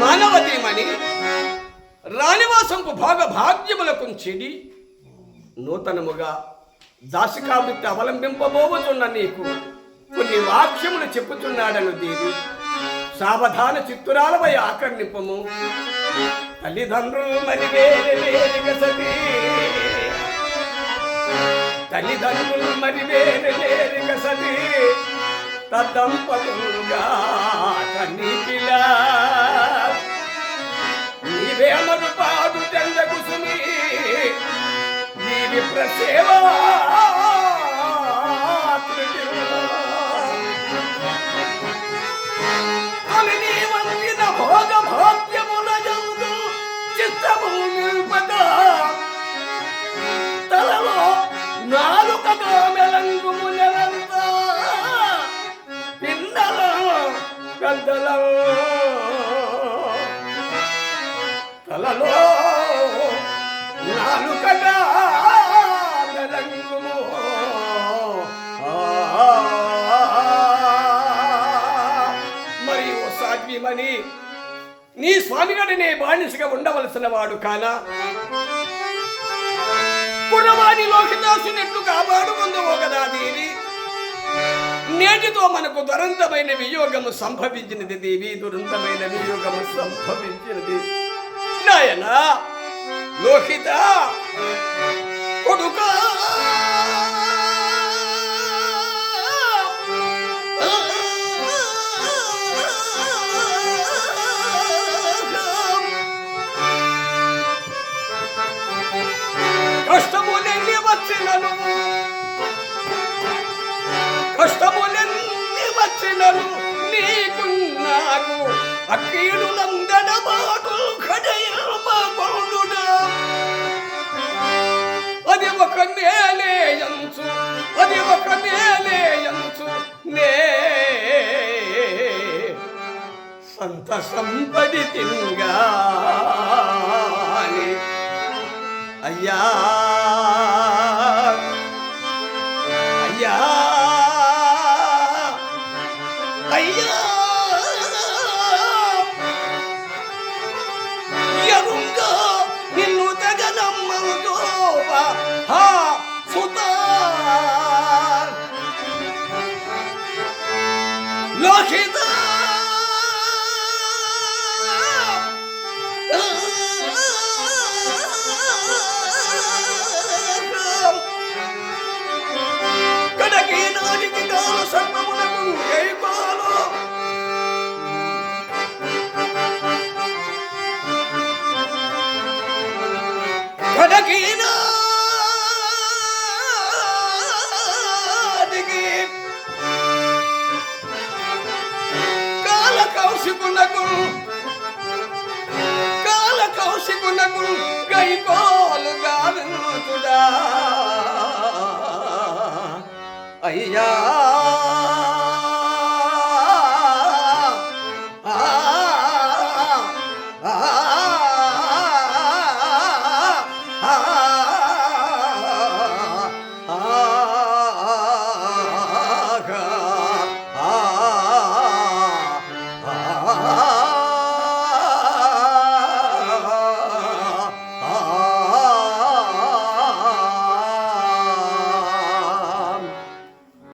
మానవతీమణి రాణివాసంకు భాగ భాగ్యములకు చెడి నూతనముగా దాసికావృత్తి అవలంబింపబోతున్న నీకు కొన్ని వాక్యములు చెప్పుతున్నాడను దేవి. సావధాన చిత్తురాలపై ఆకర్ణింపము. తల్లిదండ్రులు మరి వేరే వేరు గసతి తల్లిదండ్రులు మరి వేరు వేరు గసతి తద్దంపతులుగా కన్నీటిలా నిల్పద తలలో నాలుకగా మెలంగుము నెలంత పిన్నల పెద్దల తలలో నాలుకగా మరియు సాధ్యమని నీ స్వామిగారినే బానిసగా ఉండవలసిన వాడు కానా? కురవాణి లోకిదాసునెట్లు కాపాడుకుందువో కదా దేవి? నేటితో మనకు దురంతమైన వియోగము సంభవించినది దేవి దురంతమైన వియోగము సంభవించినది. నాయనా లోహిత కొడుక కష్టములెన్ని వచ్చినను నీకు నాకు అక్కీడు నందన బాటు ఖడయమా అది ఒక నేలేయంచు అది ఒక నేలేయంచు నే సంత సంపడి తింగా అయ్యా అయ్యా ఎరుంగా నిన్ను తగనమ్మతో హా సుతా లోహిత కడకి కనకీనాడికి కాల కౌశికునకు కాల కౌశికునకు గైకోలు గావించుడా అయ్యా!